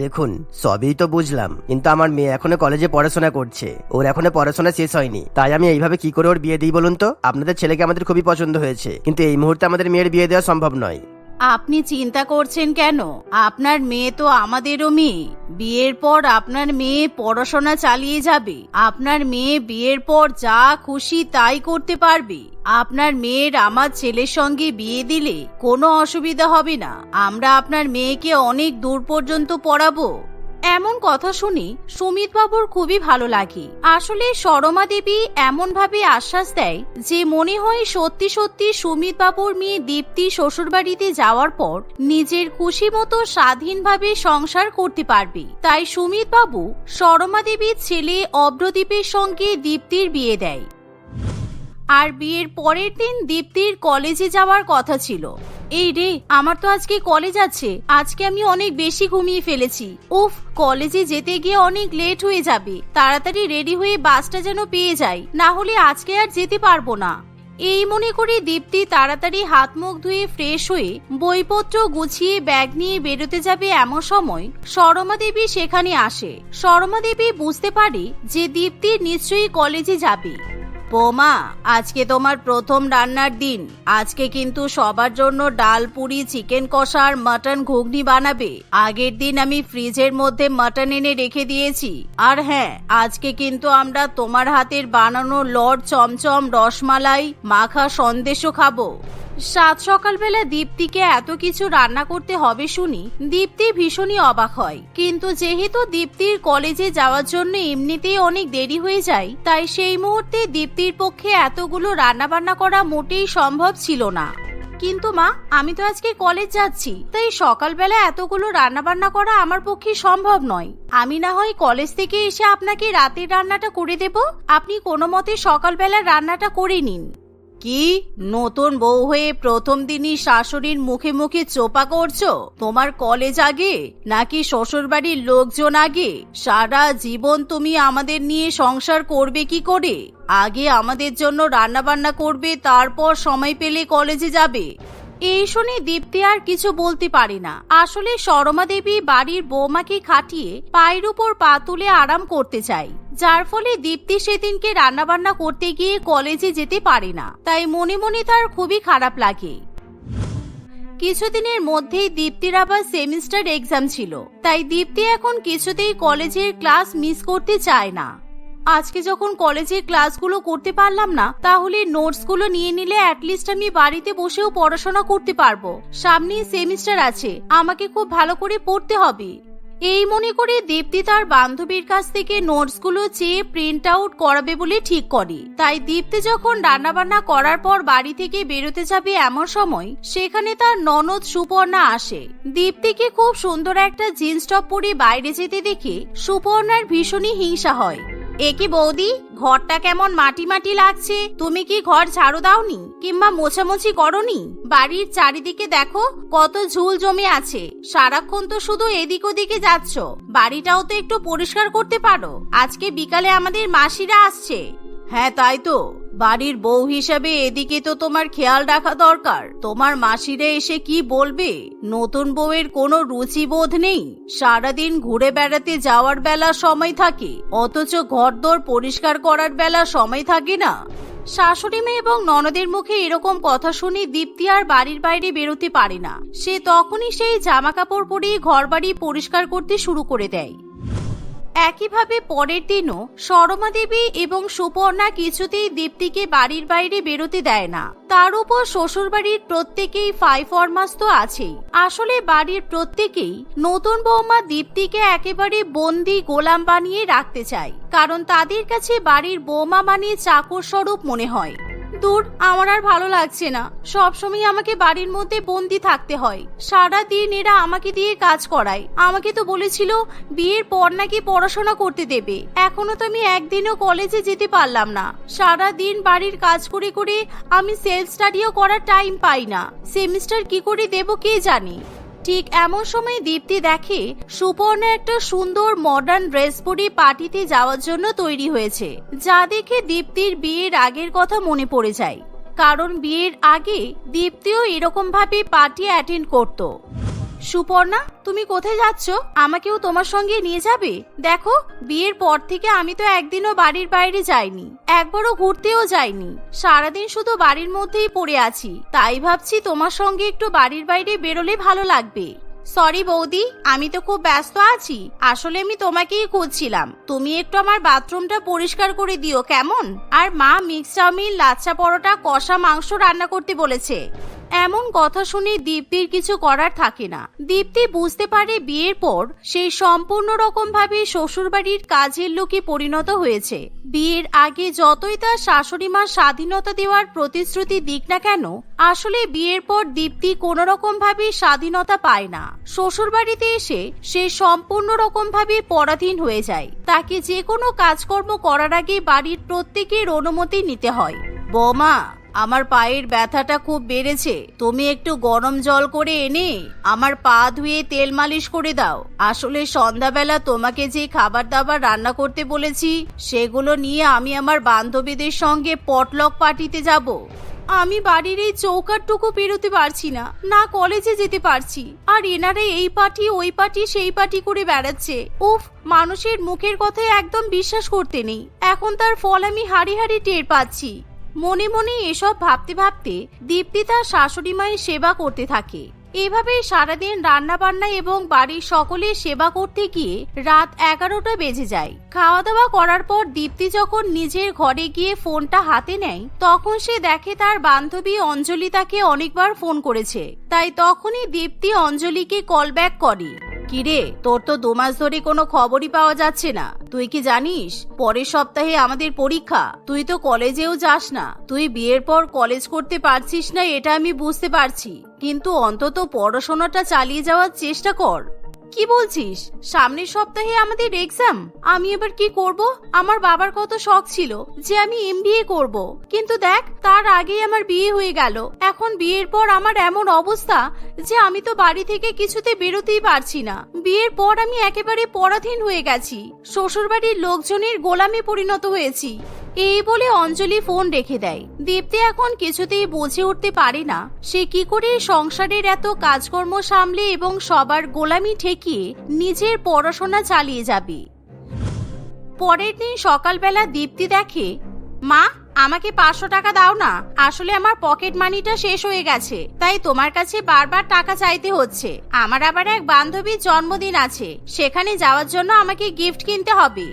দেখুন, সবই তো বুঝলাম, কিন্তু আমার মেয়ে এখনও কলেজে পড়াশোনা করছে। ওর এখনও পড়াশোনা শেষ হয়নি। তাই আমি এইভাবে কি করে ওর বিয়ে দিই বলুন তো? আপনাদের ছেলেকে আমাদের খুবই পছন্দ হয়েছে, কিন্তু এই মুহূর্তে আমাদের মেয়ের বিয়ে দেওয়া সম্ভব নয়। আপনি চিন্তা করছেন কেন? আপনার মেয়ে তো আমাদেরও মেয়ে। বিয়ের পর আপনার মেয়ে পড়াশোনা চালিয়ে যাবে। আপনার মেয়ে বিয়ের পর যা খুশি তাই করতে পারবে। আপনার মেয়ের আমার ছেলের সঙ্গে বিয়ে দিলে কোনো অসুবিধা হবে না। আমরা আপনার মেয়েকে অনেক দূর পর্যন্ত পড়াবো। এমন কথা শুনে সুমিত বাবুর খুবই ভালো লাগে। আসলে সরমা দেবী এমন ভাবে আশ্বাস দেয় যে মনে হয় সত্যি সত্যি সুমিত বাবুর মেয়ে দীপ্তি শ্বশুরবাড়িতে যাওয়ার পর নিজের খুশি মতো স্বাধীনভাবে সংসার করতে পারবে। তাই সুমিত বাবু সরমা দেবীর ছেলে অব্রদীপের সঙ্গে দীপ্তির বিয়ে দেয়। আর বিয়ের পরের দিন দীপ্তির কলেজে যাওয়ার কথা ছিল। এই রে, আমার তো আজকে কলেজ আছে। আজকে আমি অনেক বেশি ঘুমিয়ে ফেলেছি। উফ কলেজে যেতে গিয়ে অনেক লেট হয়ে যাবে। তাড়াতাড়ি রেডি হয়ে বাসটা যেন পেয়ে যাই। না হলে আজকে আর যেতে পারব না। এই মনে করে দীপ্তি তাড়াতাড়ি হাত মুখ ধুয়ে ফ্রেশ হয়ে বইপত্র গুছিয়ে ব্যাগ নিয়ে বেরোতে যাবে এমন সময় সরমা দেবী সেখানে আসে। সরমা দেবী বুঝতে পারে যে দীপ্তি নিশ্চয়ই কলেজে যাবে। বোমা, আজকে তোমার প্রথম রান্নার দিন। আজকে কিন্তু সবার জন্য ডাল, পুরি, চিকেন কষা আর মাটন ঘুগনি বানাবে। আগের দিন আমি ফ্রিজের মধ্যে মাটন এনে রেখে দিয়েছি। আর হ্যাঁ আজকে কিন্তু আমরা তোমার হাতের বানানো লড চমচম রসমালাই, মাখা সন্দেশও খাব। সাত সকালবেলা দীপ্তিকে এত কিছু রান্না করতে হবে শুনি দীপ্তি ভীষণই অবাক হয়। কিন্তু যেহেতু দীপ্তির কলেজে যাওয়ার জন্য এমনিতেই অনেক দেরি হয়ে যায়, তাই সেই মুহূর্তে দীপ্তির পক্ষে এতগুলো রান্না বান্না করা মোটেই সম্ভব ছিল না। কিন্তু মা, আমি তো আজকে কলেজ যাচ্ছি, তাই সকালবেলা এতগুলো রান্না বান্না করা আমার পক্ষে সম্ভব নয়। আমি না হয় কলেজ থেকে এসে আপনাকে রাতের রান্নাটা করে দেব? আপনি কোনো মতে সকালবেলা রান্নাটা করে নিন। কি? নতুন বউ হয়ে প্রথম দিনই শাশুড়ির মুখে মুখে চোপা করছ? তোমার কলেজ আগে? নাকি শ্বশুর বাড়ির লোকজন আগে? সারা জীবন তুমি আমাদের নিয়ে সংসার করবে কি করে? আগে আমাদের জন্য রান্না বান্না করবে, তারপর সময় পেলে কলেজে যাবে। এই শুনে দীপ্তি আর কিছু বলতে পারে না। আসলে সরমা দেবী বাড়ির বৌমাকে খাটিয়ে পায়ের উপর পা তুলে আরাম করতে চায়। যার ফলে দীপ্তি সেদিনকে রান্নাবান্না করতে গিয়ে কলেজে যেতে পারে না। তাই মনে মনে তার খুবই খারাপ লাগে। কিছুদিনের মধ্যেই দীপ্তির আবার সেমিস্টার এক্সাম ছিল। তাই দীপ্তি এখন কিছুতেই কলেজের ক্লাস মিস করতে চায় না। আজকে যখন কলেজের ক্লাসগুলো করতে পারলাম না, তাহলে নোটসগুলো নিয়ে নিলে অ্যাটলিস্ট আমি বাড়িতে বসেও পড়াশোনা করতে পারব। সামনেই সেমিস্টার আছে, আমাকে খুব ভালো করে পড়তে হবে। এই মনে করে দীপ্তি তার বান্ধবীর কাছ থেকে নোটসগুলো চেয়ে প্রিন্ট আউট করাবে বলে ঠিক করে। তাই দীপ্তি যখন রান্নাবান্না করার পর বাড়ি থেকে বেরোতে যাবে এমন সময়, সেখানে তার ননদ সুপর্ণা আসে। দীপ্তিকে খুব সুন্দর একটা জিন্স টপ পরে বাইরে যেতে দেখে সুপর্ণার ভীষণই হিংসা হয়। এ কি বৌদি, ঘরটা কেমন মাটি মাটি লাগছে? তুমি কি ঘর ঝাড়ু দাওনি কিংবা মোছামুছি করনি? বাড়ির চারিদিকে দেখো, কত ঝুল জমে আছে। সারাক্ষণ তো শুধু এদিক ওদিকে যাচ্ছ। বাড়িটাও তো একটু পরিষ্কার করতে পারো। আজকে বিকালে আমাদের মাসিরা আসছে। হ্যাঁ তাই তো। বাড়ির বউ হিসাবে এদিকে তো তোমার খেয়াল রাখা দরকার। তোমার মাসিরা এসে কি বলবে? নতুন বউয়ের কোনো রুচিবোধ নেই। সারাদিন ঘুরে বেড়াতে যাওয়ার বেলা সময় থাকে। অথচ ঘরদোর পরিষ্কার করার বেলা সময় থাকে না। শাশুড়ি মেয়ে এবং ননদের মুখে এরকম কথা শুনে দীপ্তি আর বাড়ির বাইরে বেরোতে পারে না। সে তখনই সেই জামা কাপড় পরে ঘর বাড়ি পরিষ্কার করতে শুরু করে দেয়। একইভাবে পরের দিনও সরমা দেবী এবং সুপর্ণা কিছুতেই দীপ্তিকে বাড়ির বাইরে বেরোতে দেয় না। তার উপর শ্বশুরবাড়ির প্রত্যেকেই ফাই ফরমাস তো আছেই। আসলে বাড়ির প্রত্যেকেই নতুন বৌমা দীপ্তিকে একেবারে বন্দি গোলাম বানিয়ে রাখতে চায়, কারণ তাদের কাছে বাড়ির বৌমা মানে চাকর স্বরূপ মনে হয়। দূর আমার আর ভালো লাগছে না। সবসময় আমাকে বাড়ির মধ্যে বন্দি থাকতে হয়। সারা দিন এরা আমাকে দিয়ে কাজ করায়। আমাকে তো বলেছিল, বিয়ের পর নাকি পড়াশোনা করতে দেবে। এখনও তো আমি একদিনও কলেজে যেতে পারলাম না। সারা দিন বাড়ির কাজ করে করে আমি সেলফ স্টাডিও করার টাইম পাই না। সেমিস্টার কি করে দেব কে জানে? ঠিক এমন সময় দীপ্তি দেখে সুপর্ণ একটা সুন্দর মডার্ন ড্রেস পরে পার্টিতে যাওয়ার জন্য তৈরি হয়েছে, যা দেখে দীপ্তির বিয়ের আগের কথা মনে পড়ে যায়। কারণ বিয়ের আগে দীপ্তিও এরকম ভাবে পার্টি অ্যাটেন্ড করত। সুপর্ণা, তুমি কোথায় যাচ্ছ? আমাকেও তোমার সঙ্গে নিয়ে যাবে? দেখো, বিয়ের পর থেকে আমি তো একদিনও বাড়ির বাইরে যাইনি, একবারও ঘুরতেও যাইনি। সারাদিন শুধু বাড়ির মধ্যেই পড়ে আছি, তাই ভাবছি তোমার সঙ্গে একটু বাড়ির বাইরে বেরোলে ভালো লাগবে। সরি বৌদি, আমি তো খুব ব্যস্ত আছি, আসলে আমি তোমাকেই খুঁজছিলাম। তুমি একটু আমার বাথরুমটা পরিষ্কার করে দিও, কেমন? আর মা মিক্স চাউমিন, লাচ্ছা পরোটা, কষা মাংস রান্না করতে বলেছে। এমন কথা শুনে দীপ্তির কিছু করার থাকে না। দীপ্তি বুঝতে পারে বিয়ের পর সেই সম্পূর্ণ রকম ভাবে শ্বশুরবাড়ির কাজের লোকে পরিণত হয়েছে। বিয়ের আগে যতই তার শাশুড়ি মা স্বাধীনতা দেওয়ার প্রতিশ্রুতি দিক না কেন, আসলে বিয়ের পর দীপ্তি কোন রকম ভাবে স্বাধীনতা পায় না। শ্বশুরবাড়িতে এসে সে সম্পূর্ণ রকম ভাবে পরাধীন হয়ে যায়। তাকে যে কোনো কাজকর্ম করার আগে বাড়ির প্রত্যেকের অনুমতি নিতে হয়। বৌমা আমার পায়ের ব্যথাটা খুব বেড়েছে। তুমি একটু গরম জল করে এনে আমার পা ধুয়ে তেল মালিশ করে দাও। আসলে সন্ধ্যাবেলা তোমাকে যে খাবার দাবার রান্না করতে বলেছি, সেগুলো নিয়ে আমি আমার বান্ধবীদের সঙ্গে পটলক পার্টিতে যাব। আমি বাড়ির এই চৌকাটটুকু পেরোতে পারছি না না কলেজে যেতে পারছি। আর এনারে এই পার্টি, ওই পার্টি, সেই পার্টি করে বেড়াচ্ছে। উফ, মানুষের মুখের কথায় একদম বিশ্বাস করতে নেই। এখন তার ফল আমি হাড়ি হাড়ি টের পাচ্ছি। মনে মনে এসব ভাবতে ভাবতে দীপ্তি তার শাশুড়ি মায়ের সেবা করতে থাকে। এভাবে সারাদিন রান্না বান্না এবং বাড়ির সকলের সেবা করতে গিয়ে রাত এগারোটা বেজে যায়। খাওয়া দাওয়া করার পর দীপ্তি যখন নিজের ঘরে গিয়ে ফোনটা হাতে নেয়, তখন সে দেখে তার বান্ধবী অঞ্জলি তাকে অনেকবার ফোন করেছে। তাই তখনই দীপ্তি অঞ্জলিকে কল ব্যাক করে। কিরে, তোর তো দুমাস ধরে কোনো খবরই পাওয়া যাচ্ছে না। তুই কি জানিস, পরের সপ্তাহে আমাদের পরীক্ষা। তুই তো কলেজেও যাস না। তুই বিয়ের পর কলেজ করতে পারছিস না, এটা আমি বুঝতে পারছি। কিন্তু অন্তত পড়াশোনাটা চালিয়ে যাওয়ার চেষ্টা কর। কি বলছিস? সামনের সপ্তাহে আমাদের এক্সাম আমি এবার কি করব? আমার বাবার কত শখ ছিল যে আমি এমবিএ করব। কিন্তু দেখ, তার আগেই আমার বিয়ে হয়ে গেল। এখন বিয়ের পর আমার এমন অবস্থা যে আমি তো বাড়ি থেকে কিছুতে বেরোতেই পারছি না। বিয়ের পর আমি একেবারে পরাধীন হয়ে গেছি। শ্বশুরবাড়ির লোকজনের গোলামে পরিণত হয়েছি। এই বলে অঞ্জলি ফোন রেখে দেয়। দীপ্তি এখন কিছুতেই বুঝে উঠতে পারে না। সে কি করে সংসারের এত কাজকর্ম সামলে এবং সবার গোলামি ঠেকিয়ে নিজের পড়াশোনা চালিয়ে যাবে। পরের দিন সকালবেলা দীপ্তি দেখে, মা, আমাকে পাঁচশো টাকা দাও না, আসলে আমার পকেট মানিটা শেষ হয়ে গেছে, তাই তোমার কাছে বারবার টাকা চাইতে হচ্ছে। আমার আবার এক বান্ধবীর জন্মদিন আছে, সেখানে যাওয়ার জন্য আমাকে গিফট কিনতে হবে।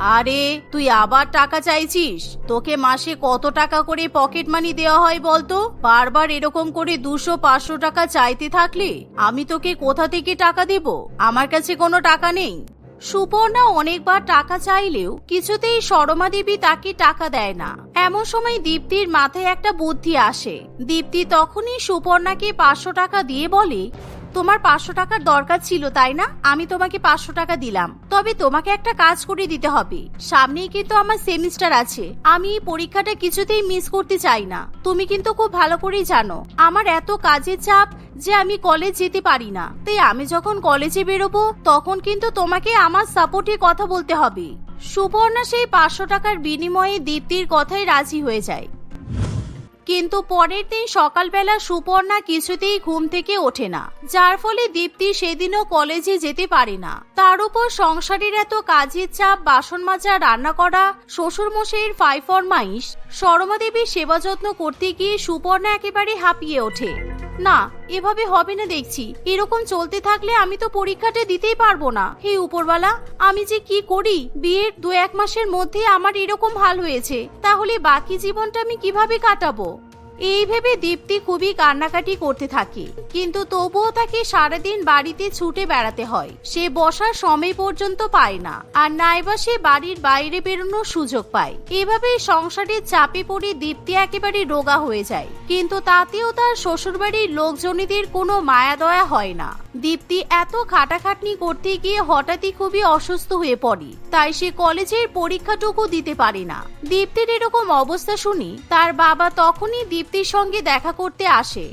আরে, তুই আবার টাকা চাইছিস? তোকে মাসে কত টাকা করে পকেট মানি দেওয়া হয় বলতো? বারবার এরকম করে দুশো পাঁচশো টাকা চাইতে থাকলে আমি তোকে কোথা থেকে টাকা দেব? আমার কাছে কোনো টাকা নেই। সুপর্ণা অনেকবার টাকা চাইলেও কিছুতেই সরমা দেবী তাকে টাকা দেয় না। এমন সময় দীপ্তির মাথায় একটা বুদ্ধি আসে। দীপ্তি তখনই সুপর্ণাকে পাঁচশো টাকা দিয়ে বলে তোমার পাঁচশো টাকার দরকার ছিল, তাই না? আমি তোমাকে পাঁচশো টাকা দিলাম। তবে তোমাকে একটা কাজ করে দিতে হবে। সামনেই কিন্তু আমার সেমিস্টার আছে। আমি এই পরীক্ষাটা কিছুতেই মিস করতে চাই না। তুমি কিন্তু খুব ভালো করেই জানো, আমার এত কাজের চাপ যে আমি কলেজ যেতে পারি না। তাই আমি যখন কলেজে বেরোবো, তখন কিন্তু তোমাকে আমার সাপোর্টে কথা বলতে হবে। সুবর্ণা সেই পাঁচশো টাকার বিনিময়ে দীপ্তির কথায় রাজি হয়ে যায়। কিন্তু পরের দিন সকালবেলা সুপর্ণা কিছুতেই ঘুম থেকে ওঠে না, যার ফলে দীপ্তি সেদিনও কলেজে যেতে পারে না। তার উপর সংসারের এত কাজের চাপ, বাসন মাজা, রান্না করা শ্বশুর মশাইয়ের ফাই ফরমাইশ সরমা দেবীর সেবা যত্ন করতে গিয়ে সুপর্ণা একেবারে হাঁপিয়ে ওঠে। না, এভাবে হবে না দেখছি। এরকম চলতে থাকলে আমি তো পরীক্ষাটা দিতেই পারব না। হে উপরওয়ালা, আমি যে কি করি? বিয়ের দু এক মাসের মধ্যে আমার এরকম হাল হয়েছে। তাহলে বাকি জীবনটা আমি কীভাবে কাটাবো? এই ভেবে দীপ্তি খুবই কান্নাকাটি করতে থাকে। কিন্তু তবুও তাকে সারাদিন বাড়িতে ছুটে বেড়াতে হয়। সে বসার সময় পর্যন্ত পায় না আর নাইবা সে বাড়ির বাইরে বেরোনোর সুযোগ পায়। এভাবে সংসারের চাপে পড়ে দীপ্তি একেবারে রোগা হয়ে যায়। কিন্তু তাতেও তার শ্বশুরবাড়ির লোকজনীদের কোনো মায়া দয়া হয় না। দীপ্তি এত খাটাখাটনি করতে গিয়ে হঠাৎই খুবই অসুস্থ হয়ে পড়ে। তাই সে কলেজের পরীক্ষাটুকু দিতে পারে না। দীপ্তির এরকম অবস্থা শুনি তার বাবা তখনই দীপ্তির সঙ্গে দেখা করতে আসে।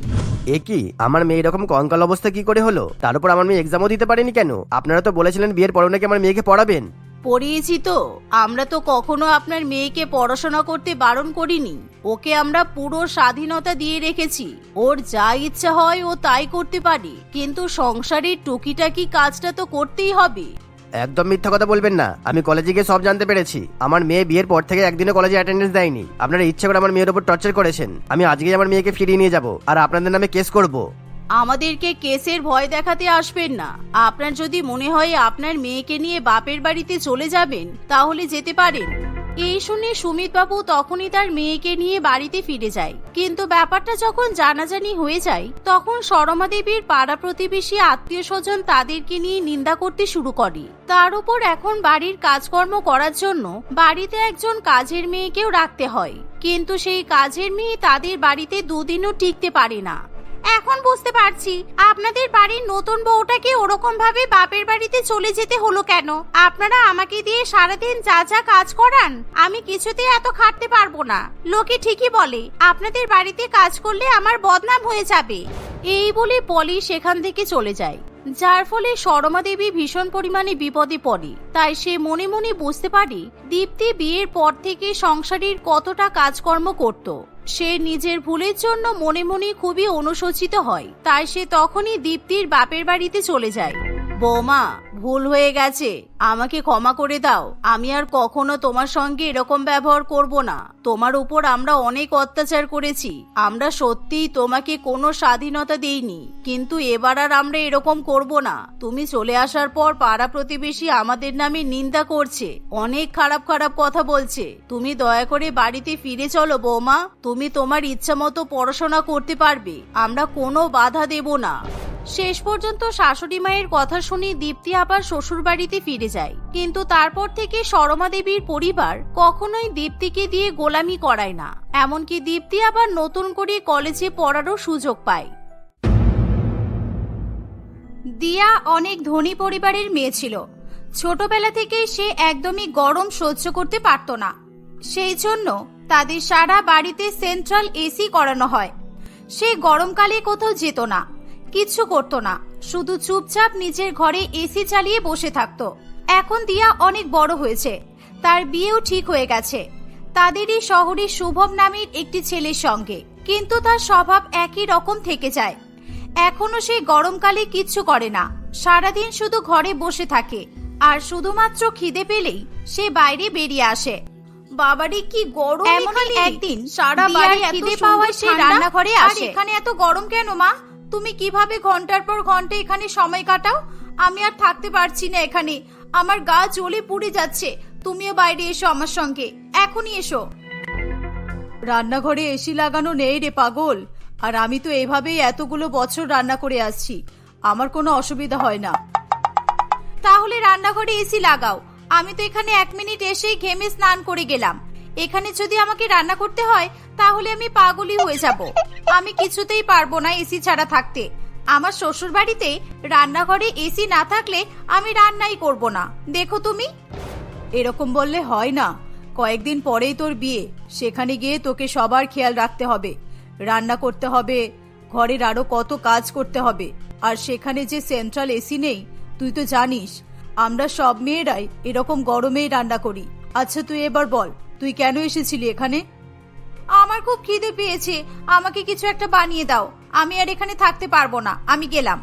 এ কি? আমার মেয়ে এরকম কঙ্কাল অবস্থা কি করে হলো? তার উপর আমার মেয়ে এক্সামও দিতে পারেনি কেন? আপনারা তো বলেছিলেন বিয়ের পর নাকি আমার মেয়েকে পড়াবেন। পড়িয়েছি তো। আমরা তো কখনো আপনার মেয়েকে পড়াশোনা করতে বারণ করিনি। ওকে আমরা পুরো স্বাধীনতা দিয়ে রেখেছি। ওর যা ইচ্ছা হয় ও তাই করতে পারে। কিন্তু সংসারের টুকিটাকি কাজটা তো করতেই হবে। একদম মিথ্যা কথা বলবেন না। আমি কলেজে গিয়ে সব জানতে পেরেছি। আমার মেয়ে বিয়ের পর থেকে একদিনও কলেজে অ্যাটেন্ডেন্স দেয়নি। আপনারা ইচ্ছে করে আমার মেয়ের উপর টর্চার করেছেন। আমি আজকেই আমার মেয়েকে ফিরিয়ে নিয়ে যাব। আর আপনাদের নামে কেস করব। আমাদেরকে কেসের ভয় দেখাতে আসবেন না। আপনার যদি মনে হয় আপনার মেয়েকে নিয়ে বাপের বাড়িতে চলে যাবেন, তাহলে যেতে পারেন। এই শুনে সুমিতবাবু তখনই তার মেয়েকে নিয়ে বাড়িতে ফিরে যায়। কিন্তু ব্যাপারটা যখন জানাজানি হয়ে যায়, তখন সরমা দেবীর পাড়া প্রতিবেশী আত্মীয় স্বজন তাদেরকে নিয়ে নিন্দা করতে শুরু করে। তার উপর এখন বাড়ির কাজকর্ম করার জন্য বাড়িতে একজন কাজের মেয়েকেও রাখতে হয়। কিন্তু সেই কাজের মেয়ে তাদের বাড়িতে দুদিনও টিকতে পারে না। এখন বুঝতে পারছি। আপনাদের বাড়ির নতুন বউটাকে ওরকম ভাবে বাপের বাড়িতে চলে যেতে হলো কেন? আপনারা আমাকে দিয়ে সারাদিন যা যা কাজ করান, আমি কিছুতেই এত খাটতে পারব না। লোকে ঠিকই বলে, আপনাদের বাড়িতে কাজ করলে আমার বদনাম হয়ে যাবে। এই বলে পলি সেখান থেকে চলে যায়। যার ফলে সরমা দেবী ভীষণ পরিমাণে বিপদে পড়ে। তাই সে মনে মনে বুঝতে পারে, দীপ্তি বিয়ের পর থেকে সংসারের কতটা কাজকর্ম করত। সে নিজের ভুলের জন্য মনে মনে খুবই অনুশোচিত হয়। তাই সে তখনই দীপ্তির বাপের বাড়িতে চলে যায়। বৌমা, ভুল হয়ে গেছে। আমাকে ক্ষমা করে দাও। আমি আর কখনো তোমার সঙ্গে এরকম ব্যবহার করব না। তোমার উপর আমরা অনেক অত্যাচার করেছি। আমরা সত্যিই তোমাকে কোনো স্বাধীনতা দেইনি। কিন্তু এবার আর আমরা এরকম করব না। তুমি চলে আসার পর পাড়া প্রতিবেশী আমাদের নামে নিন্দা করছে। অনেক খারাপ খারাপ কথা বলছে। তুমি দয়া করে বাড়িতে ফিরে চলো বৌমা। তুমি তোমার ইচ্ছা মতো পড়াশোনা করতে পারবে। আমরা কোনো বাধা দেব না। শেষ পর্যন্ত শাশুড়ি মায়ের কথা শুনে দীপ্তি আবার শ্বশুর বাড়িতে ফিরে যায়। কিন্তু তারপর থেকে সরমা দেবীর পরিবার কখনোই দীপ্তিকে দিয়ে গোলামি করায় না। এমনকি দীপ্তি আবার নতুন করে কলেজে পড়ারও সুযোগ পায়। দিয়া অনেক ধনী পরিবারের মেয়ে ছিল। ছোটবেলা থেকে সে একদমই গরম সহ্য করতে পারত না। সেই জন্য তাদের সারা বাড়িতে সেন্ট্রাল এসি করানো হয়। সে গরমকালে কোথাও যেত না। কিচ্ছু করতো না। শুধু চুপচাপ নিজের ঘরে এসি চালিয়ে বসে থাকতো। এখন দিয়া অনেক বড় হয়েছে। তার বিয়েও ঠিক হয়ে গেছে। তাদেরই শহরে শুভম নামের একটি ছেলের সঙ্গে। কিন্তু তার স্বভাব একই রকম থেকে যায়। এখনও সে গরমকালে কিচ্ছু করে না। সারাদিন শুধু ঘরে বসে থাকে। আর শুধুমাত্র খিদে পেলেই সে বাইরে বেরিয়ে আসে। বাবারে কি গরম এমনই একদিন সারা বাড়ি খিদে পাওয়ায় সে রান্নাঘরে আসে। এখানে এত গরম কেন মা? তুমি কীভাবে ঘণ্টার পর ঘণ্টা এখানে সময় কাটাও? আমি আর থাকতে পারছি না এখানে। আমার গা জ্বলে পুড়ে যাচ্ছে। তুমিও বাইরে এসো আমার সঙ্গে। এখনই এসো। রান্নাঘরে এসি লাগানো নেই রে পাগল। আর আমি তো এভাবেই এতগুলো বছর রান্না করে আসছি। আমার কোনো অসুবিধা হয় না। তাহলে রান্নাঘরে এসি লাগাও। আমি তো এখানে এক মিনিট এসেই ঘেমে স্নান করে গেলাম। এখানে যদি আমাকে রান্না করতে হয়, তাহলে আমি পাগলই হয়ে যাব। আমি কিছুতেই পারব না এসি ছাড়া থাকতে। আমার শ্বশুর বাড়িতে রান্নাঘরে এসি না থাকলে আমি রান্নাই করব না। দেখো তুমি। এরকম বললে হয় না। কয়েকদিন পরেই তোর বিয়ে। সেখানে গিয়ে তোকে সবার খেয়াল রাখতে হবে। রান্না করতে হবে। ঘরের আরও কত কাজ করতে হবে। আর সেখানে যে সেন্ট্রাল এসি নেই, তুই তো জানিস, আমরা সব মেয়েরাই এরকম গরমেই রান্না করি। আচ্ছা তুই এবার বল তুই কেন এসেছিলি এখানে? আমার খুব খিদে পেয়েছে। আমাকে কিছু একটা বানিয়ে দাও। আমি আর এখানে থাকতে পারব না। আমি গেলাম।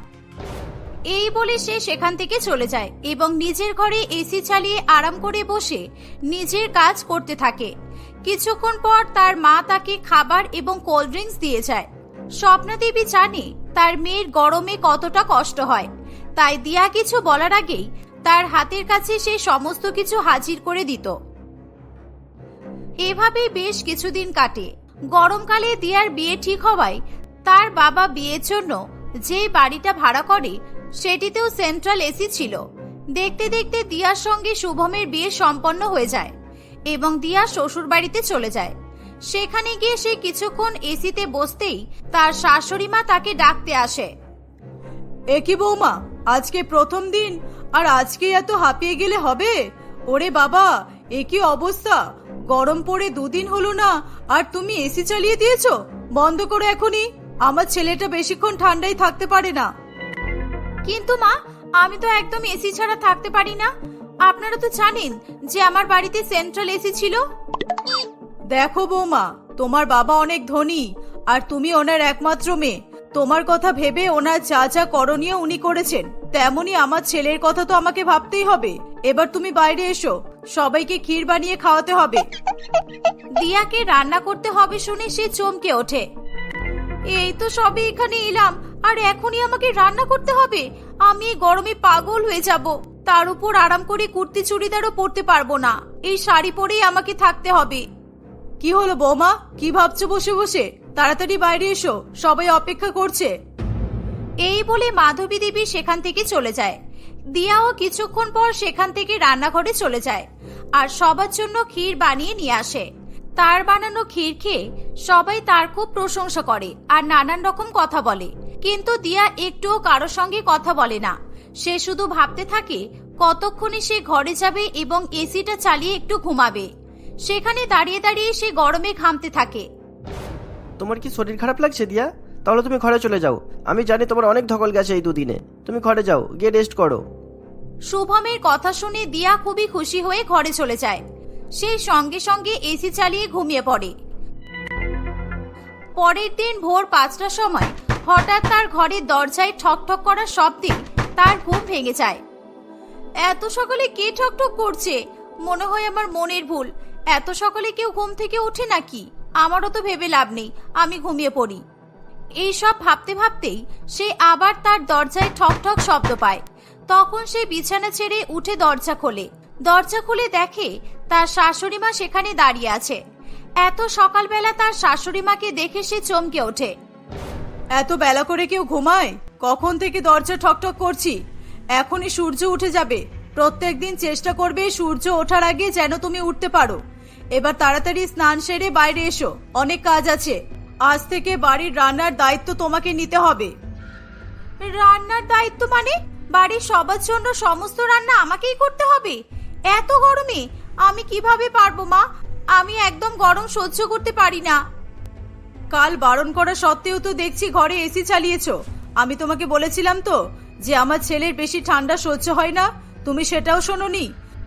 এই বলে সে সেখান থেকে চলে যায় এবং নিজের ঘরে এসি চালিয়ে আরাম করে বসে নিজের কাজ করতে থাকে। কিছুক্ষণ পর তার মা তাকে খাবার এবং কোল্ড ড্রিঙ্কস দিয়ে যায়। স্বপ্না দেবী জানে তার মেয়ের গরমে কতটা কষ্ট হয়। তাই দিয়া কিছু বলার আগেই তার হাতের কাছে সে সমস্ত কিছু হাজির করে দিত। এভাবে বেশ কিছুদিন কাটে। গরমকালে দিয়ার বিয়ে ঠিক হওয়ায় তার বাবা বিয়ের জন্য যে বাড়িটা ভাড়া করে, সেটিতেও সেন্ট্রাল এসি ছিল। দেখতে দেখতে দিয়ার সঙ্গে শুভমের বিয়ে সম্পন্ন হয়ে যায় এবং দিয়া শ্বশুর বাড়িতে চলে যায়। সেখানে গিয়ে সে কিছুক্ষণ এসিতে বসতেই তার শাশুড়ি মা তাকে ডাকতে আসে। একই বৌমা, আজকে প্রথম দিন, আর আজকে এত হাঁপিয়ে গেলে হবে? ওরে বাবা একই অবস্থা? গরম পড়ে দুদিন হলো না আর তুমি এসি চালিয়ে দিয়েছ? বন্ধ করো এখনই। আমার ছেলেটা বেশিক্ষণ ঠান্ডায় থাকতে পারে না। কিন্তু মা আমি তো একদম এসি ছাড়া থাকতে পারি না। আপনারা তো জানেন যে আমার বাড়িতে সেন্ট্রাল এসি ছিল। দেখো বৌমা তোমার বাবা অনেক ধনী আর তুমি ওনার একমাত্র মেয়ে। তোমার কথা ভেবে ওনার যা যা করণীয় উনি করেছেন তেমনি আমার ছেলের কথা তো আমাকে ভাবতেই হবে। এবার তুমি বাইরে এসো। সবাইকে ক্ষীর বানিয়ে খাওয়াতে হবে। দিয়াকে রান্না করতে হবে শুনে সে চমকে ওঠে। এই তো সবে এখানে এলাম আর এখনই আমাকে রান্না করতে হবে। আমি এই গরমে পাগল হয়ে যাব। তার উপর আরাম করে কুর্তি চুড়িদারও পরতে পারব না। এই শাড়ি পরেই আমাকে থাকতে হবে। কি হলো বৌমা? কি ভাবছ বসে বসে? তাড়াতাড়ি বাইরে এসো সবাই অপেক্ষা করছে। এই বলে মাধবী দেবী সেখান থেকে চলে যায়। দিয়াও কিছুক্ষণ পর সেখান থেকে রান্নাঘরে চলে যায় আর সবার জন্য ক্ষীর বানিয়ে নিয়ে আসে। তার বানানো ক্ষীর খেয়ে সবাই তার খুব প্রশংসা করে আর নানান রকম কথা বলে। কিন্তু দিয়া একটুও কারোর সঙ্গে কথা বলে না। সে শুধু ভাবতে থাকে, কতক্ষণে সে ঘরে যাবে এবং এসিটা চালিয়ে একটু ঘুমাবে। সেখানে দাঁড়িয়ে দাঁড়িয়ে সে গরমে ঘামতে থাকে। তোমার কি শরীর খারাপ লাগছে দিয়া? তাহলে তুমি ঘরে চলে যাও। আমি জানি তোমার অনেক ধকল গেছে এই দুদিনে। তুমি ঘরে যাও, গিয়ে রেস্ট করো। শুভমের কথা শুনে দিয়া খুবই খুশি হয়ে ঘরে চলে যায়। সেই সঙ্গে সঙ্গে এসি চালিয়ে ঘুমিয়ে পড়ে। পরের দিন ভোর পাঁচটার সময় হঠাৎ তার ঘরের দরজায় ঠকঠক করার শব্দে তার ঘুম ভেঙে যায়। এত সকালে কে ঠকঠক করছে? মনে হয় আমার মনের ভুল। এত সকালে কেউ ঘুম থেকে ওঠে নাকি? আমারও তো ভেবে লাভ নেই, আমি ঘুমিয়ে পড়ি। এইসব ভাবতে ভাবতেই সে আবার তার দরজায় ঠক ঠক শব্দ পায়। তখন সে বিছানা ছেড়ে উঠে দরজা খোলে। দরজা খুলে দেখে তার শাশুড়ি মা সেখানে দাঁড়িয়ে আছে। এত সকালবেলা তার শাশুড়ি মাকে দেখে সে চমকে ওঠে। এত বেলা করে কেউ ঘুমায়? কখন থেকে দরজা ঠকঠক করছি? এখনই সূর্য উঠে যাবে। প্রত্যেক দিন চেষ্টা করবে সূর্য ওঠার আগে যেন তুমি উঠতে পারো। এবার তাড়াতাড়ি স্নান সেরে বাইরে এসো। অনেক কাজ আছে। আজ থেকে বাড়ির রান্নার দায়িত্ব তোমাকে নিতে হবে। রান্নার দায়িত্ব মানে? বাড়ির সবার জন্য সমস্ত রান্না আমাকেই করতে হবে? এত গরমে আমি কীভাবে পারব মা? আমি একদম গরম সহ্য করতে পারি না। কাল বারণ করা সত্ত্বেও তো দেখছি ঘরে এসি চালিয়েছো। আমি তোমাকে বলেছিলাম তো যে আমার ছেলের বেশি ঠান্ডা সহ্য হয় না। তুমি সেটাও শোনোনি।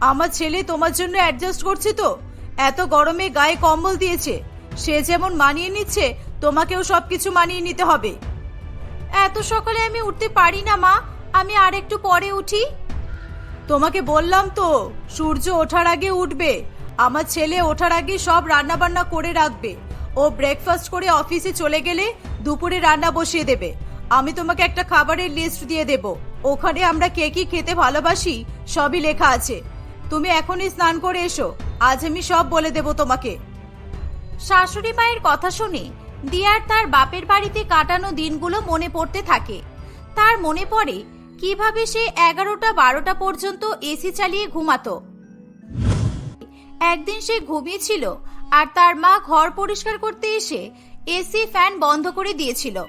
আমার ছেলে তোমার জন্য অ্যাডজাস্ট করছে তো। এত গরমে গায়ে কম্বল দিয়েছে। সে যেমন মানিয়ে নিচ্ছে, তোমাকেও সবকিছু মানিয়ে নিতে হবে। এত সকালে আমি উঠতে পারি না মা। আমি আর একটু পরে উঠি। তোমাকে বললাম তো, সূর্য ওঠার আগে উঠবে। আমার ছেলে ওঠার আগে সব রান্না বান্না করে রাখবে। ও ব্রেকফাস্ট করে অফিসে চলে গেলে দুপুরে রান্না বসিয়ে দেবে। আমি তোমাকে একটা খাবারের লিস্ট দিয়ে দেব। ওখানে আমরা কে কি খেতে ভালোবাসি, সবই লেখা আছে। তুমি এখনই স্নান করে এসো, আজ আমি সব বলে দেব তোমাকে। শাশুড়ি মায়ের কথা শুনে দিয়ার তার বাপের বাড়িতে কাটানো দিনগুলো মনে পড়তে থাকে। তার মনে পড়ে কীভাবে সে এগারোটা, বারোটা পর্যন্ত এসি চালিয়ে ঘুমাতো? একদিন সে ঘুমিয়েছিল আর তার মা ঘর পরিষ্কার করতে এসে এসি ফ্যান বন্ধ করে দিয়েছিল।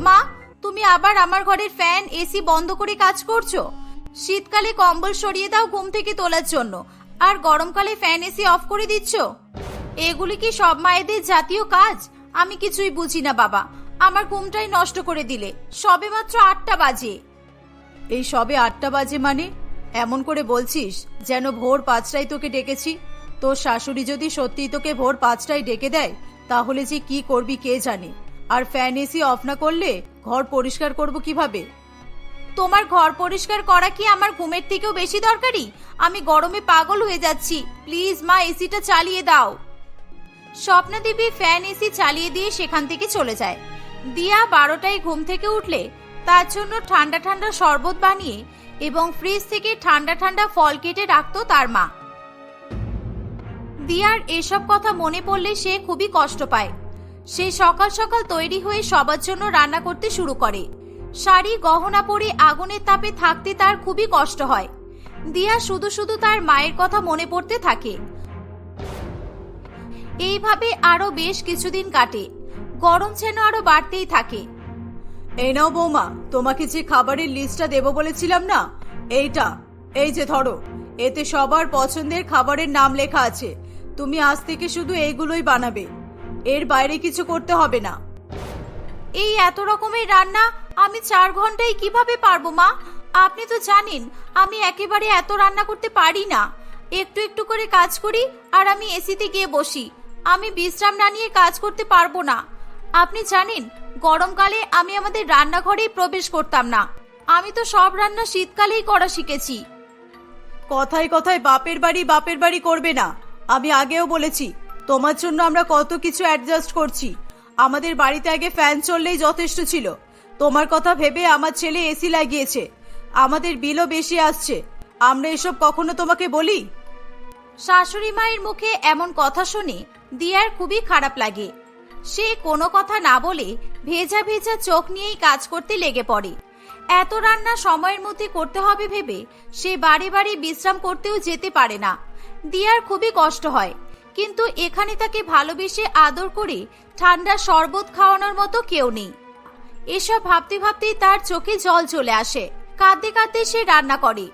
মা, তুমি আবার আমার ঘরের ফ্যান এসি বন্ধ করে কাজ করছ? শীতকালে কম্বল সরিয়ে দাও ঘুম থেকে তোলার জন্য। আর গরমকালে ফ্যান এসি অফ করে দিচ্ছ? এগুলি কি সব মায়েদের জাতীয় কাজ? আমি কিছুই বুঝি না, বাবা। আমার ঘুমটাই নষ্ট করে দিলে। সবে মাত্র আটটা বাজে। এই সবে আটটা বাজে মানে? এমন করে বলছিস, যেন ভোর পাঁচটায় তোকে ডেকেছি। তোর শাশুড়ি যদি সত্যিই তোকে ভোর পাঁচটায় ডেকে দেয়, তাহলে যে কি করবি কে জানে? আর ফ্যান এসি অফ না করলে ঘর পরিষ্কার করব কীভাবে? তোমার ঘর পরিষ্কার করা কি আমার ঘুমের থেকেও বেশি দরকারি? আমি গরমে পাগল হয়ে যাচ্ছি। প্লিজ মা, এসিটা চালিয়ে দাও। স্বপ্না দেবী ফ্যান এসি চালিয়ে দিয়ে সেখান থেকে চলে যায়। দিয়া বারোটায় ঘুম থেকে উঠলে তার জন্য ঠান্ডা ঠান্ডা শরবত বানিয়ে এবং ফ্রিজ থেকে ঠান্ডা ঠান্ডা ফল কেটে রাখতো তার মা। দিয়ার এসব কথা মনে পড়লে সে খুবই কষ্ট পায়। সে সকাল সকাল তৈরি হয়ে সবার জন্য রান্না করতে শুরু করে। শাড়ি, গহনা পরে আগুনের তাপে থাকতে তার খুবই কষ্ট হয়। দিয়া শুধু শুধু তার মায়ের কথা মনে পড়তে থাকে। এইভাবে আরও বেশ কিছুদিন কাটে। গরম যেন আরও বাড়তেই থাকে। এই নাও বৌমা, তোমাকে যে খাবারের লিস্টটা দেবো বলেছিলাম না? এইটা, এই যে ধরো, এতে সবার পছন্দের খাবারের নাম লেখা আছে। তুমি আজ থেকে শুধু এইগুলোই বানাবে। এর বাইরে কিছু করতে হবে না। এই এত রকমের রান্না আমি চার ঘন্টায় কীভাবে পারব, মা? আপনি তো জানেন, আমি একেবারে এত রান্না করতে পারি না। একটু একটু করে কাজ করি আর আমি এসিতে গিয়ে বসি। আমি বিশ্রাম না নিয়ে কাজ করতে পারব না। আপনি জানেন গরমকালে আমি আমাদের রান্নাঘরেই প্রবেশ করতাম না। আমি তো সব রান্না শীতকালেই করা শিখেছি। কথায় কথায় বাপের বাড়ি বাপের বাড়ি করবে না। আমি আগেও বলেছি তোমার জন্য আমরা কত কিছু অ্যাডজাস্ট করছি। আমাদের বাড়িতে আগে ফ্যান চললেই যথেষ্ট ছিল। তোমার কথা ভেবে আমার ছেলে এসি লাগিয়েছে। আমাদের বিলও বেশি আসছে। আমরা এসব কখনো তোমাকে বলি? শাশুড়ি মায়ের মুখে এমন কথা শুনে দিয়ার খুবই খারাপ লাগে। সে কোনো কথা না বলে ভেজা ভেজা চোখ নিয়েই কাজ করতে লেগে পড়ে। এত রান্না সময়ের মধ্যে করতে হবে ভেবে সে বাড়ি বাড়ি বিশ্রাম করতেও যেতে পারে না। দিয়ার খুবই কষ্ট হয়, কিন্তু এখানে তাকে ভালোবেসে আদর করে ঠান্ডা শরবত খাওয়ানোর মতো কেউ নেই। এসব ভাবতে ভাবতেই তার চোখে জল চলে আসে। কাঁদতে কাঁদতে সে রান্না করে।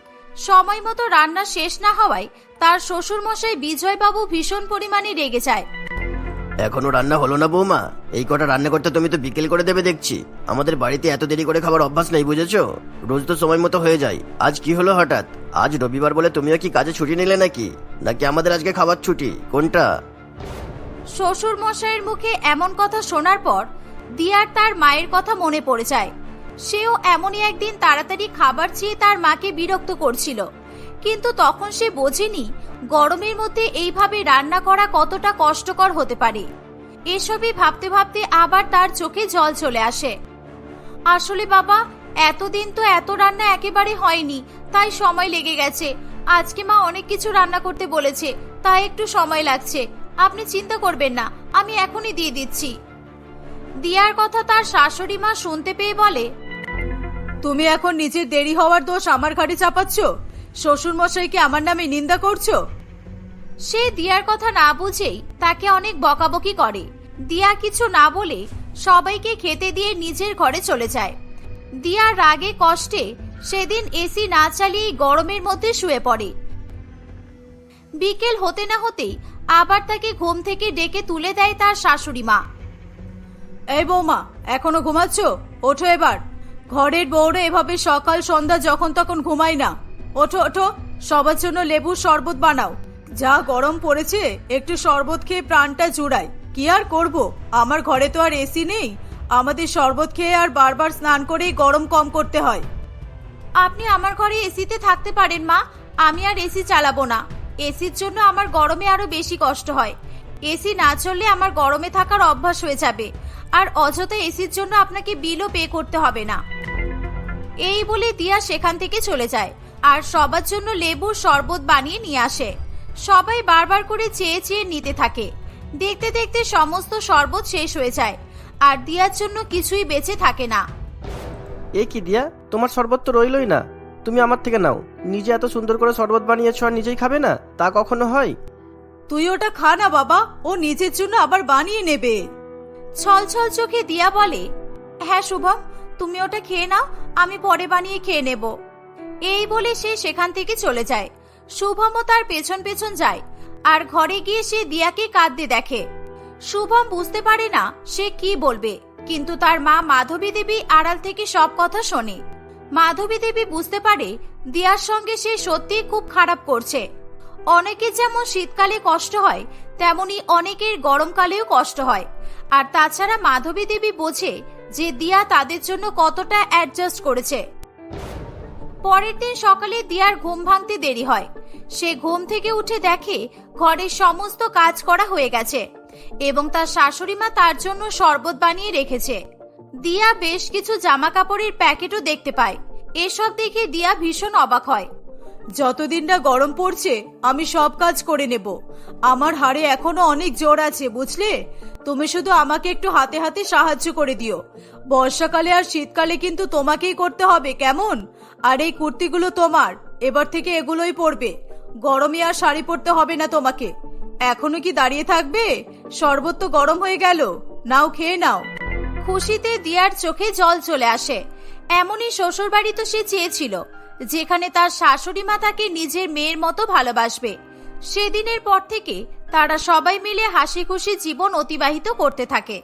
সময় মতো রান্না শেষ না হওয়ায় তার শ্বশুর মশাই বিজয়বাবু ভীষণ পরিমাণে রেগে যায়। এখনও রান্না হলো না বৌমা। এই কটা রান্না করতে তুমি তো বিকেল করে দেবে দেখছি। আমাদের বাড়িতে এত দেরি করে খাবার অভ্যাস নেই, বুঝেছ? রোজ তো সময় মতো হয়ে যায়। আজ কি হলো হঠাৎ? আজ রবিবার বলে তুমিও কি কাজে ছুটি নিলে নাকি? নাকি আমাদের আজকে খাবার ছুটি? কোনটা? শ্বশুর মশাইয়ের মুখে এমন কথা শোনার পর দিয়ার তার মায়ের কথা মনে পড়ে যায়। সেও এমনই একদিন তাড়াতাড়ি খাবার চেয়ে তার মাকে বিরক্ত করছিল। কিন্তু তখন সে বোঝেনি গরমের মধ্যে এইভাবে রান্না করা কতটা কষ্টকর হতে পারে। এসবই ভাবতে ভাবতে আবার তার চোখে জল চলে আসে। আসলে বাবা, এতদিন তো এত রান্না একেবারে হয়নি, তাই সময় লেগে গেছে। আজকে মা অনেক কিছু রান্না করতে বলেছে, তাই একটু সময় লাগছে। আপনি চিন্তা করবেন না, আমি এখনই দিয়ে দিচ্ছি। দিয়ার কথা তার শাশুড়ি মা শুনতে পেয়ে বলে, তুমি এখন নিজের দেরি হওয়ার দোষ আমার ঘাড়ে চাপাচ্ছ? শ্বশুর মশাইকে আমার নামে নিন্দা করছ? সে দিয়ার কথা না বুঝেই তাকে অনেক বকাবকি করে। দিয়া কিছু না বলে সবাইকে খেতে দিয়ে নিজের ঘরে চলে যায়। দিয়ার রাগে কষ্টে সেদিন এসি না চালিয়ে গরমের মধ্যে শুয়ে পড়ে। বিকেল হতে না হতেই আবার তাকে ঘুম থেকে ডেকে তুলে দেয় তার শাশুড়ি মা। এই বৌমা এখনও ঘুমাচ্ছ? ওঠো এবার। ঘরের বউরা এভাবে সকাল সন্ধ্যা যখন তখন ঘুমাই না। ওঠো ওঠো, সবার জন্য লেবুর শরবত বানাও। যা গরম পড়েছে, একটু শরবত খেয়ে প্রাণটা জুড়াই। কি আর করব? আমার ঘরে তো আর এসি নেই। আমাদের শরবত খেয়ে আর বারবার স্নান করেই গরম কম করতে হয়। আপনি আমার ঘরে এসিতে থাকতে পারেন, মা। আমি আর এসি চালাবো না। এসির জন্য আমার গরমে আরও বেশি কষ্ট হয়। এসি না চললে আমার গরমে থাকার অভ্যাস হয়ে যাবে। আর অযথা এসির জন্য আপনাকে বিলও পে করতে হবে না। এই বলে দিয়া সেখান থেকে চলে যায়। আর সবার জন্য লেবুর শরবত বানিয়ে নিয়ে আসে। সবাই বারবার করে চেয়ে চেয়ে নিতে থাকে। দেখতে দেখতে সমস্ত শরবত শেষ হয়ে যায় আর দিয়ার জন্য কিছুই বেঁচে থাকে না। এ কি দিয়া? তোমার শরবত তো রইলই না। তুমি আমার থেকে নাও। নিজে এত সুন্দর করে শরবত বানিয়েছো আর নিজেই খাবে না? তা কখনো হয়? তুই ওটা খা না বাবা। ও নিজের জন্য আবার বানিয়ে নেবে। ছল ছল চোখে দিয়া বলে হ্যাঁ শুভম তুমি ওটা খেয়ে নাও। আমি পরে বানিয়ে খেয়ে নেব। এই বলে সে সেখান থেকে চলে যায়। শুভমও তার পেছন পেছন যায়, আর ঘরে গিয়ে সে দিয়াকে কাঁদতে দেখে। শুভম বুঝতে পারে না সে কি বলবে, কিন্তু তার মা মাধবী দেবী আড়াল থেকে সব কথা শোনে। মাধবী দেবী বুঝতে পারে দিয়ার সঙ্গে সে সত্যি খুব খারাপ করছে। অনেকের যেমন শীতকালে কষ্ট হয়, তেমনি অনেকের গরমকালেও কষ্ট হয়। আর তাছাড়া মাধবী দেবী বোঝে যে দিয়া তাদের জন্য কতটা অ্যাডজাস্ট করেছে। পরের দিন সকালে দিয়ার ঘুম ভাঙতে দেরি হয়। সে ঘুম থেকে উঠে দেখে ঘরের সমস্ত কাজ করা হয়ে গেছে এবং তার শাশুড়ি মা তার জন্য শরবত বানিয়ে রেখেছে। দিয়া বেশ কিছু জামা কাপড়ের প্যাকেটও দেখতে পায়। এসব দেখে দিয়া ভীষণ অবাক হয়। যতদিন না গরম পড়ছে, আমি সব কাজ করে নেব। আমার হাড়ে এখনও অনেক জোর আছে, বুঝলে? তুমি শুধু আমাকে একটু হাতে হাতে সাহায্য করে দিও। বর্ষাকালে আর শীতকালে কিন্তু তোমাকেই করতে হবে, কেমন? আর এই কুর্তিগুলো তোমার। এবার থেকে এগুলোই পরবে। গরমে আর শাড়ি পরতে হবে না তোমাকে। এখনও কি দাঁড়িয়ে থাকবে? শরবত তো গরম হয়ে গেল। নাও, খেয়ে নাও। খুশিতে দিয়ার চোখে জল চলে আসে। এমনই শ্বশুরবাড়ি তো সে চেয়েছিল, যেখানে তার শাশুড়ি মা তাকে নিজের মেয়ের মতো ভালোবাসবে। সেদিনের পর থেকে তারা সবাই মিলে হাসি খুশি জীবন অতিবাহিত করতে থাকে।